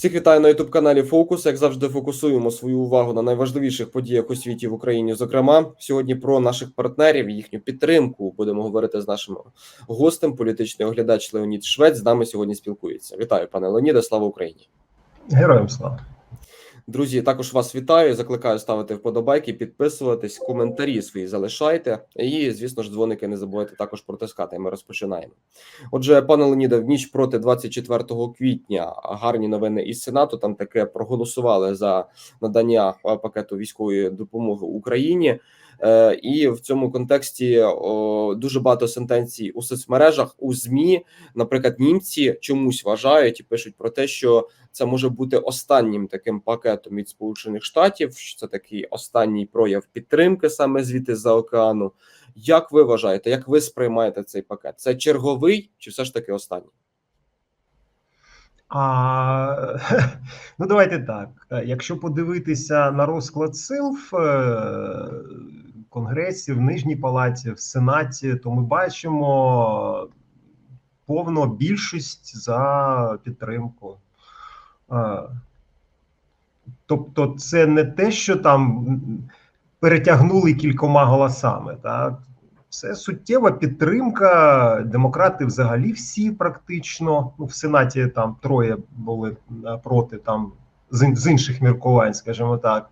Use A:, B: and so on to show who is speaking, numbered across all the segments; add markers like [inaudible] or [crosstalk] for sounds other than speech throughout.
A: Всіх вітаю на youtube каналі Фокус. Як завжди, фокусуємо свою увагу на найважливіших подіях у світі в Україні. Зокрема, сьогодні про наших партнерів, їхню підтримку будемо говорити з нашим гостем. Політичний оглядач Леонід Швець з нами сьогодні спілкується. Вітаю, пане Леоніде. Слава Україні!
B: Героям слава.
A: Друзі, також вас вітаю. Закликаю ставити вподобайки, підписуватись, коментарі свої залишайте. І, звісно ж, дзвоники не забувайте також протискати. Ми розпочинаємо. Отже, пане Леоніде, в ніч проти 24 квітня гарні новини із Сенату. Там таке проголосували за надання пакету військової допомоги Україні. Е, І в цьому контексті дуже багато сентенцій у соцмережах у змі, наприклад, німці чомусь вважають і пишуть про те, що це може бути останнім таким пакетом від Сполучених Штатів. що Це такий останній прояв підтримки саме звідти за океану. Як ви вважаєте, як ви сприймаєте цей пакет? Це черговий чи все ж таки останній?
B: А, [laughs] ну, давайте так. Якщо подивитися на розклад сил в е, Конгресі, в Нижній Палаті, в Сенаті, то ми бачимо повну більшість за підтримку. Тобто, це не те, що там перетягнули кількома голосами. Так? Це суттєва підтримка. Демократи взагалі всі практично. Ну, в Сенаті там троє були проти там з інших міркувань, скажімо так.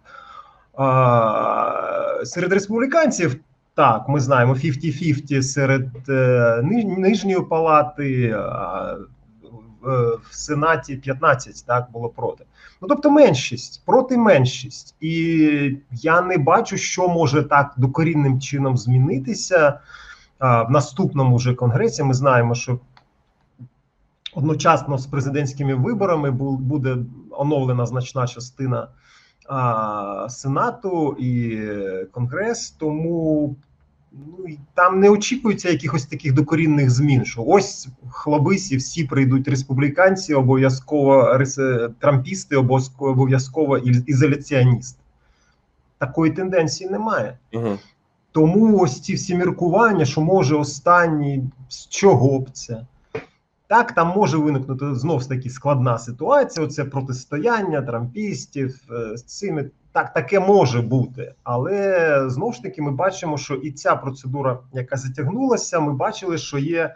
B: Серед республіканців, так, ми знаємо 50-50 серед е, нижньої палати, в, Сенаті 15 так було проти. Ну тобто меншість проти меншість, і я не бачу, що може так докорінним чином змінитися в наступному вже конгресі. Ми знаємо, що одночасно з президентськими виборами буде оновлена значна частина Сенату і Конгрес, тому ну, там не очікується якихось таких докорінних змін. Що ось хлобисі всі прийдуть республіканці, обов'язково трампісти, обов'язково обов'язково ізоляціоністи. Такої тенденції немає.
A: Угу.
B: Тому ось ці всі міркування, що може останній, з чого б це? Так, там може виникнути знов таки складна ситуація. Оце протистояння трампістів е, з цими. Так, таке може бути, але знову ж таки, ми бачимо, що і ця процедура, яка затягнулася, ми бачили, що є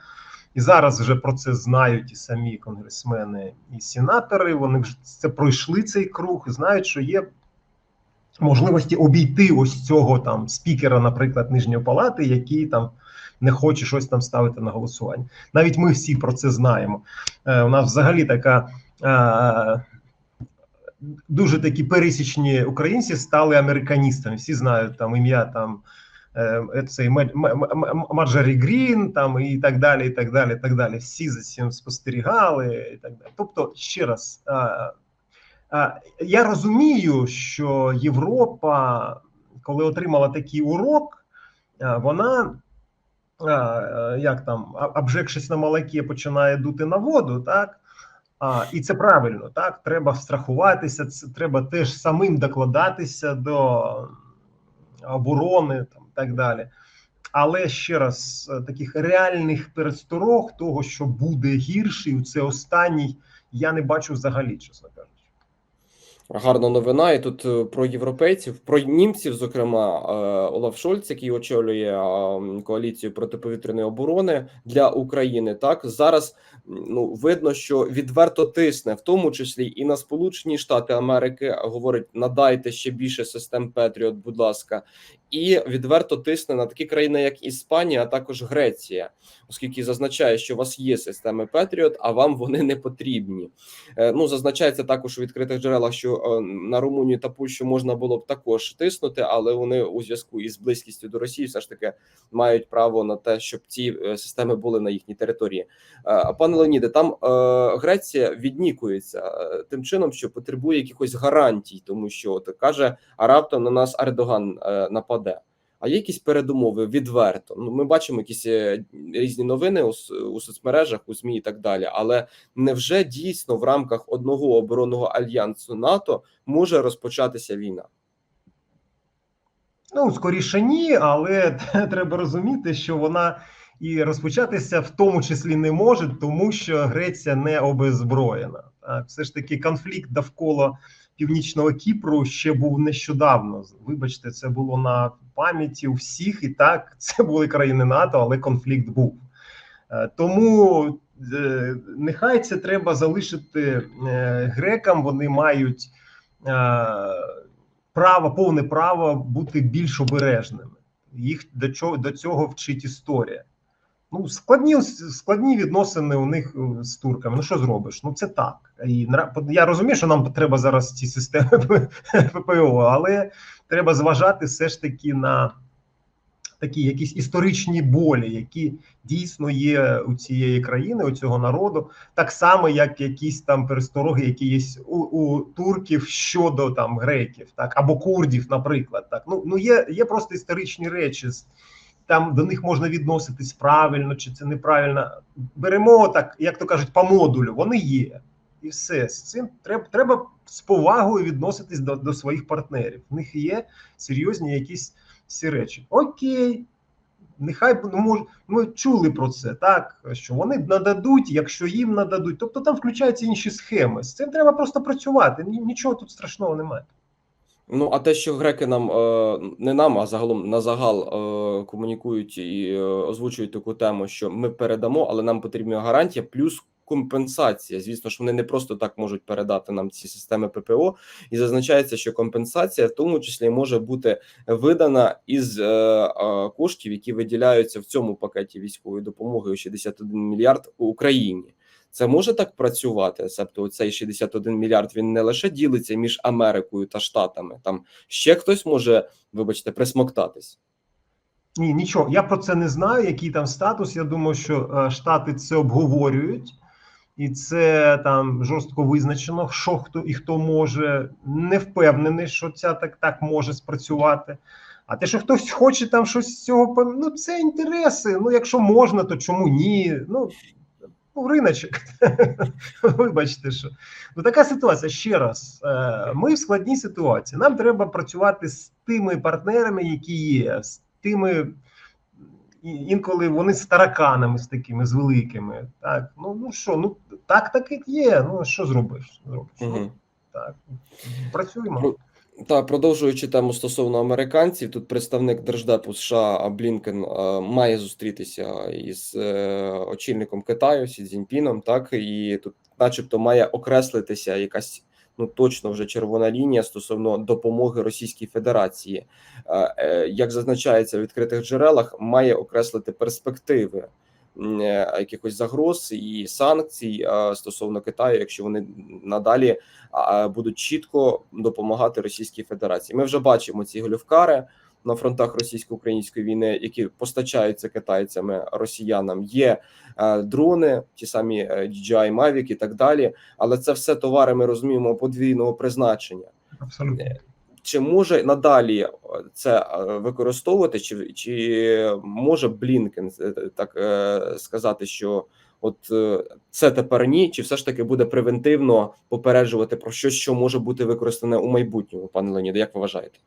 B: і зараз вже про це знають і самі конгресмени, і сенатори. Вони вже це пройшли цей круг, знають, що є можливості обійти ось цього там спікера, наприклад, нижньої палати, який там не хоче щось там ставити на голосування. Навіть ми всі про це знаємо. Е, у нас взагалі така. Е, Дуже такі пересічні українці стали американістами. Всі знають там ім'я там е, цей Марджорі Грін, там і так далі. І так далі. І так далі. Всі за цим спостерігали, і так далі. Тобто, ще раз, е, я розумію, що Європа, коли отримала такий урок, вона. Як там, обжегшись на молоке, починає дути на воду, так? І це правильно, так? Треба страхуватися, це треба теж самим докладатися до оборони там так далі. Але ще раз, е, таких реальних пересторог того, що буде гірший, це останній, я не бачу взагалі, чесно кажучи.
A: Гарна новина. І тут е, про європейців, про німців, зокрема, е, Олаф Шольц, який очолює е, коаліцію протиповітряної оборони для України. Так зараз ну видно, що відверто тисне, в тому числі і на Сполучені Штати Америки, говорить: надайте ще більше систем Петріот, будь ласка, і відверто тисне на такі країни, як Іспанія, а також Греція, оскільки зазначає, що у вас є системи Петріот, а вам вони не потрібні. Ну, зазначається також у відкритих джерелах, що на Румунію та Польщу можна було б також тиснути, але вони у зв'язку із близькістю до Росії все ж таки мають право на те, щоб ці е, системи були на їхній території. Е, Пане Леоніде, там е, Греція віднікується е, тим чином, що потребує якихось гарантій, тому що от каже, а раптом на нас Ердоган е, нападе. А є якісь передумови відверто. Ну, ми бачимо якісь е, різні новини у, у соцмережах, у ЗМІ і так далі. Але невже дійсно в рамках одного оборонного альянсу НАТО може розпочатися війна?
B: Ну, скоріше ні, але [laughs] треба розуміти, що вона і розпочатися в тому числі не може, тому що Греція не обезброєна. Все ж таки, конфлікт довкола північного Кіпру ще був нещодавно. Вибачте, це було на пам'яті у всіх, і так [laughs] це були країни НАТО, але конфлікт був. Е, Тому е, нехай це треба залишити е, грекам. Вони мають право, повне право бути більш обережними. Їх до цього вчить історія. Ну, складні складні відносини у них е, з турками. Ну що зробиш? Ну це так. І я розумію, що нам треба зараз ці системи ППО, але треба зважати все ж таки на такі якісь історичні болі, які дійсно є у цієї країни, у цього народу, так само, як якісь там перестороги, які є у, у турків щодо там греків, так або курдів, наприклад. Так ну ну є, є просто історичні речі. Там до них можна відноситись правильно чи це неправильно. Беремо так, як то кажуть, по модулю. Вони є, і все з цим треба треба з повагою відноситись до, до своїх партнерів. В них є серйозні якісь ці речі. Окей, нехай ну, ми чули про це, так що вони нададуть, якщо їм нададуть. Тобто там включаються інші схеми. З цим треба просто працювати. Нічого тут страшного немає.
A: Ну, а те, що греки нам е, не нам, а загалом на загал е, комунікують і е, озвучують таку тему, що ми передамо, але нам потрібна гарантія плюс компенсація. Звісно ж, вони не просто так можуть передати нам ці системи ППО, і зазначається, що компенсація в тому числі може бути видана із коштів, які виділяються в цьому пакеті військової допомоги у 61 мільярд Україні. Це може так працювати, себто цей 61 мільярд він не лише ділиться між Америкою та Штатами. Там ще хтось може, вибачте, присмоктатись.
B: Ні, нічого. Я про це не знаю. Який там статус. Я думаю, що е, Штати це обговорюють, і це там жорстко визначено, що хто і хто може. Не впевнений, що ця так так може спрацювати. А те, що хтось хоче там щось з цього ну це інтереси. Ну, якщо можна, то чому ні? Ну, ну риночок. [laughs] Вибачте, що ну така ситуація. Ще раз, е, ми в складній ситуації. Нам треба працювати з тими партнерами, які є, з тими. Інколи вони з тараканами, з такими з великими. Так, ну ну що, ну так так і є. Ну що зробиш? зробиш? Ну,
A: Угу.
B: так, працюємо.
A: Та продовжуючи тему стосовно американців, тут представник держдепу США Блінкен е, має зустрітися із е, очільником Китаю Сі Цзіньпіном, так і тут, начебто, має окреслитися якась ну точно вже червона лінія стосовно допомоги Російській Федерації. Е, Як зазначається в відкритих джерелах, має окреслити перспективи якихось загроз і санкцій е, стосовно Китаю, якщо вони надалі будуть чітко допомагати Російській Федерації. Ми вже бачимо ці гольфкари на фронтах російсько-української війни, які постачаються китайцями росіянам. Є е, дрони, ті самі е, DJI Mavic і так далі. Але це все товари ми розуміємо подвійного призначення.
B: Абсолютно.
A: Чи може надалі е, це е, використовувати, чи, чи може Блінкен е, так сказати, що от це тепер ні, чи все ж таки буде превентивно попереджувати про щось, що може бути використане у майбутньому, пане Леоніде, як ви вважаєте?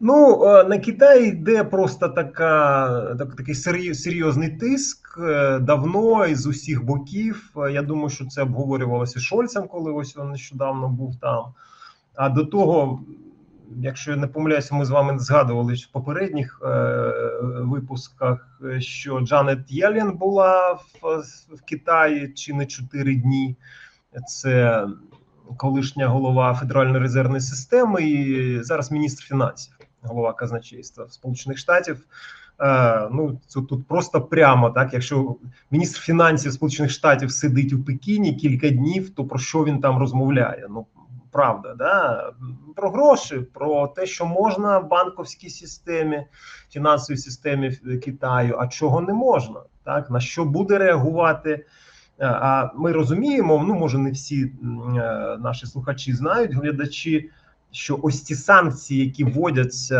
B: Ну на Китай йде просто така так, такий серйозний тиск давно і з усіх боків. Я думаю, що це обговорювалося Шольцем, коли ось він нещодавно був там. А до того, якщо я не помиляюся, ми з вами згадували в попередніх е, випусках, що Джанет Єлен була в, в Китаї чи не чотири дні. Це колишня голова Федеральної резервної системи і зараз міністр фінансів, голова казначейства Сполучених Штатів. Е, ну це тут просто прямо так. Якщо міністр фінансів Сполучених Штатів сидить у Пекіні кілька днів, то про що він там розмовляє? Ну правда, да про гроші, про те, що можна в банковській системі, фінансовій системі Китаю, а чого не можна, так на що буде реагувати. А ми розуміємо, ну може не всі е, наші слухачі знають, глядачі, що ось ці санкції, які вводяться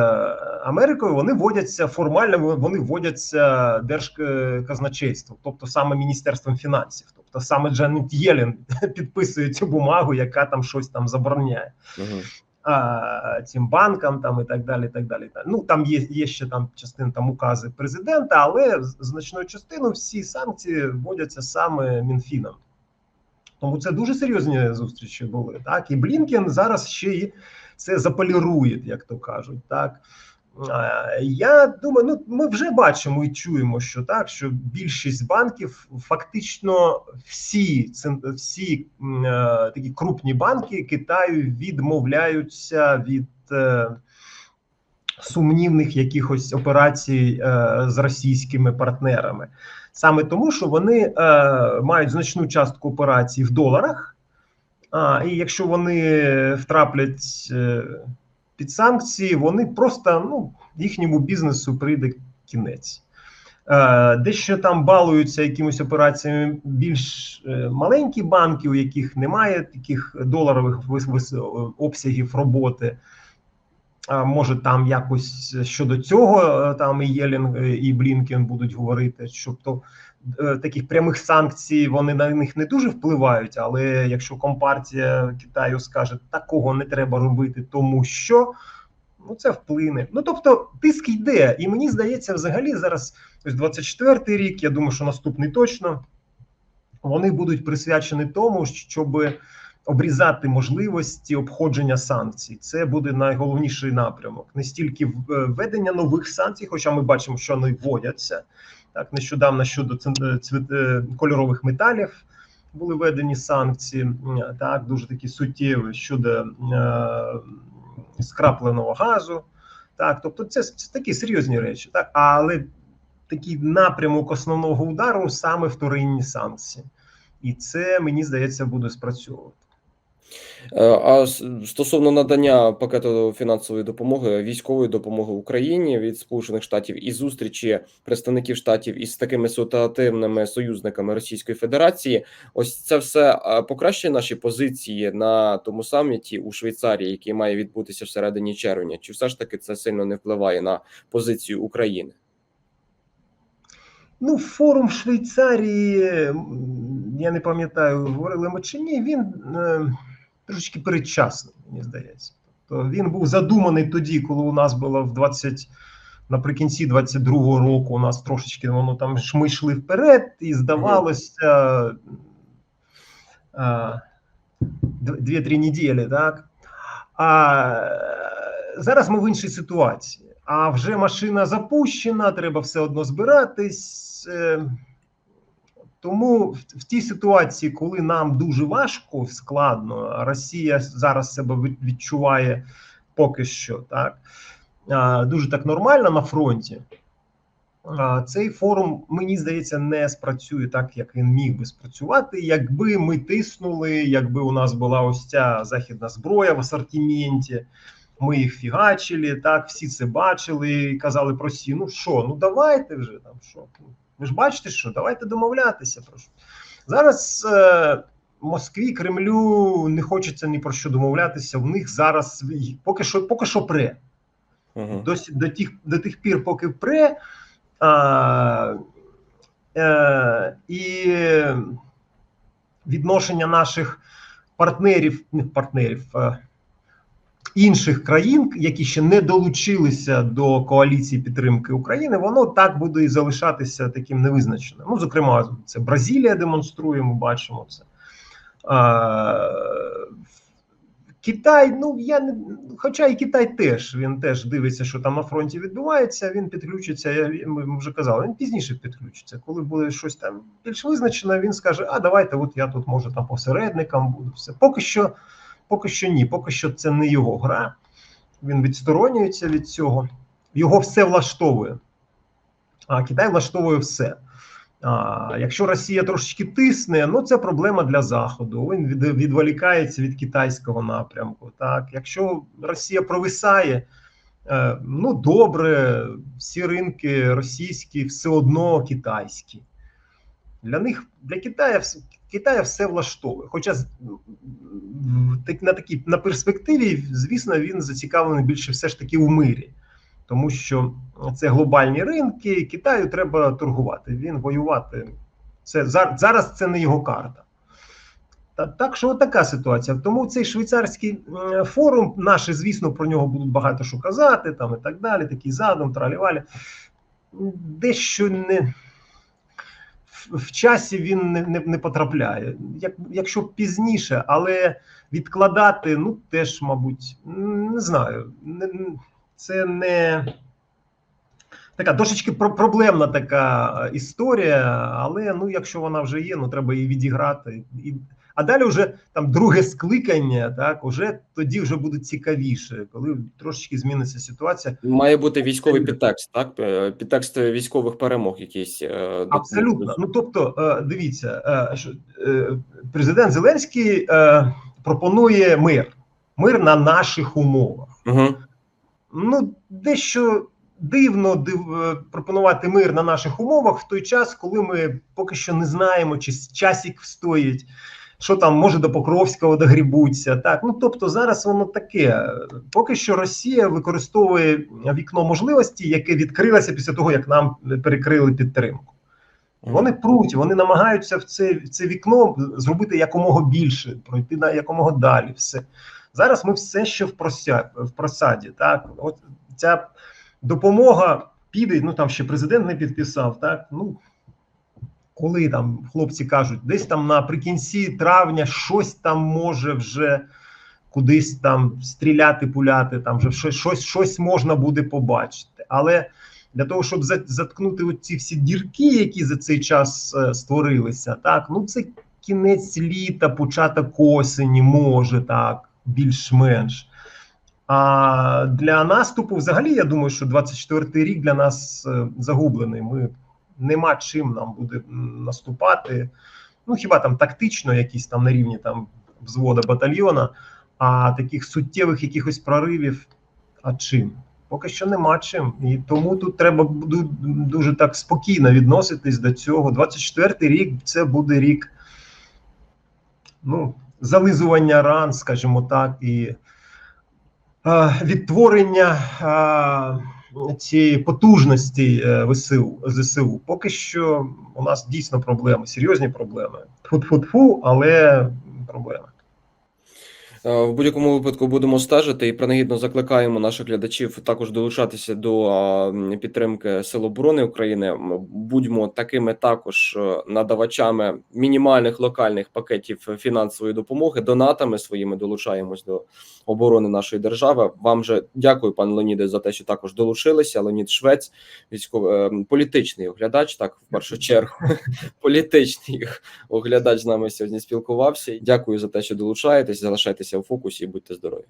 B: Америкою, вони вводяться формально, вони вводяться держказначейством, тобто саме Міністерством фінансів, тобто саме Джанет Єлен [laughs] підписує цю бумагу, яка там щось там забороняє.
A: Угу.
B: а, цим банкам, там і так далі. і так далі. Ну там є, є ще там частина там укази президента, але значною частиною всі санкції вводяться саме Мінфіном. Тому це дуже серйозні зустрічі були. Так, і Блінкен зараз ще й це заполірує, як то кажуть. Так. Я думаю, ну ми вже бачимо і чуємо, що так, що більшість банків, фактично всі всі е, такі крупні банки Китаю відмовляються від е, сумнівних якихось операцій е, з російськими партнерами, саме тому, що вони е, мають значну частку операцій в доларах. А, і якщо вони втраплять е, під санкції, вони просто ну, їхньому бізнесу прийде кінець. Е, Дещо там балуються якимись операціями більш е, маленькі банки, у яких немає таких доларових обсягів роботи. А може там якось щодо цього там і Єлін і Блінкен будуть говорити, що то таких прямих санкцій вони на них не дуже впливають. Але якщо компартія Китаю скаже, такого не треба робити, тому що ну це вплине. Ну тобто тиск йде, і мені здається, взагалі зараз ось 24-й рік. Я думаю, що наступний точно вони будуть присвячені тому, щоб обрізати можливості обходження санкцій. Це буде найголовніший напрямок. Не стільки е, введення нових санкцій, хоча ми бачимо, що вони вводяться. Так, нещодавно щодо е, е, кольорових металів були введені санкції, так, дуже такі суттєві щодо е, скрапленого газу. Так, тобто це, це такі серйозні речі, так, але такий напрямок основного удару саме вторинні санкції. І це мені здається буде спрацьовувати.
A: Е, А стосовно надання пакету фінансової допомоги, військової допомоги Україні від Сполучених Штатів і зустрічі представників штатів із такими ситуативними союзниками Російської Федерації, ось це все покращує наші позиції на тому саміті у Швейцарії, який має відбутися всередині червня. Чи все ж таки це сильно не впливає на позицію України?
B: Ну, форум Швейцарії, я не пам'ятаю, говорили ми чи ні, він е, трошечки передчасний, мені здається. Тобто він був задуманий тоді, коли у нас було в 20, наприкінці 22-го року, у нас трошечки воно там ж ми йшли вперед, і здавалося е, дві-три неділі, так? А е, зараз ми в іншій ситуації. А вже машина запущена, треба все одно збиратись. Тому в, тій ситуації, коли нам дуже важко, складно, Росія зараз себе відчуває поки що, так дуже так нормально на фронті. Цей форум, мені здається, не спрацює так, як він міг би спрацювати, якби ми тиснули, якби у нас була ось ця західна зброя в асортименті, ми їх фігачили, так, всі це бачили і казали про сі. Ну що, ну давайте вже там що. Ви ж бачите, що давайте домовлятися про що. Зараз е, Москві, Кремлю не хочеться ні про що домовлятися. В них зараз поки що, поки що пре
A: Угу.
B: до, до, тих, до тих пір, поки пре. А, е, і відношення наших партнерів, не партнерів, а інших країн, які ще не долучилися до коаліції підтримки України, воно так буде і залишатися таким невизначеним. Ну, зокрема, це Бразилія демонструє, ми бачимо це. Китай, ну я не хоча і Китай теж він теж дивиться, що там на фронті відбувається. Він підключиться. Я ми вже казали, він пізніше підключиться. Коли буде щось там більш визначено, він скаже: А давайте, от я тут може там посередником буду. Все поки що, поки що ні, поки що це не його гра. Він відсторонюється від цього. Його все влаштовує. А Китай влаштовує все. А, Якщо Росія трошечки тисне, ну це проблема для Заходу. Він від, відволікається від китайського напрямку. Так, якщо Росія провисає, е, ну добре, всі ринки російські все одно китайські. Для них для Китая вс- Китая все влаштовує. Хоча на такій на перспективі, звісно, він зацікавлений більше все ж таки у мирі тому що це глобальні ринки. Китаю треба торгувати. Він воювати. Це зараз це не його карта. Та, так що така ситуація. Тому цей швейцарський е, форум, наші, звісно, про нього будуть багато що казати, там і так далі, такий задум, тралівалі. Дещо не в, часі він не, не, не потрапляє. Як, якщо пізніше, але відкладати, ну теж, мабуть, не знаю. Не, це не така дошечки про- проблемна така історія, але ну, якщо вона вже є, ну треба її відіграти. І, а далі вже там друге скликання, так уже тоді вже буде цікавіше, коли трошечки зміниться ситуація.
A: Має бути військовий підтекст, так? Е, Підтекст військових перемог якийсь. е,
B: Абсолютно. Ну тобто, е, дивіться, що, президент Зеленський пропонує мир, мир на наших умовах.
A: Угу.
B: Ну, дещо дивно див, пропонувати мир на наших умовах в той час, коли ми поки що не знаємо, чи часик встоїть, що там може до Покровського догрібуться. Так, ну тобто зараз воно таке. Поки що Росія використовує вікно можливості, яке відкрилося після того, як нам перекрили підтримку. Вони пруть, вони намагаються в це, в це вікно зробити якомога більше, пройти на якомога далі. Все зараз. Ми все ще в прося, в просаді. Так, от ця допомога піде. Ну там ще президент не підписав. Так, ну коли там хлопці кажуть, десь там наприкінці травня щось там може вже кудись там стріляти, пуляти, там вже щось, щось, щось можна буде побачити. Але для того, щоб заткнути ці всі дірки, які за цей час е, створилися, так ну це кінець літа, початок осені, може так, більш-менш. А для наступу, взагалі, я думаю, що 24-й рік для нас е, загублений. Ми нема чим нам буде наступати. Ну хіба там тактично, якісь там на рівні там взвода батальйона, а таких суттєвих якихось проривів. А чим? Поки що нема чим. І тому тут треба дуже так спокійно відноситись до цього. 24-й рік це буде рік ну, зализування ран, скажімо так, і е, відтворення е, цієї потужності е, ВСУ, ЗСУ. Поки що у нас дійсно проблеми, серйозні проблеми. Фу-фу-фу, але проблеми.
A: Е, В будь-якому випадку будемо стежити і принагідно закликаємо наших глядачів також долучатися до підтримки Сил оборони України. Будьмо такими також е, надавачами мінімальних локальних пакетів фінансової допомоги, донатами своїми долучаємось до оборони нашої держави. Вам же дякую, пан Леоніде, за те, що також долучилися. Леонід Швець, військовий е, політичний оглядач, так в першу чергу, [laughs] політичний оглядач з нами сьогодні спілкувався. Дякую за те, що долучаєтесь. Залишайтеся у фокусі і будьте здорові.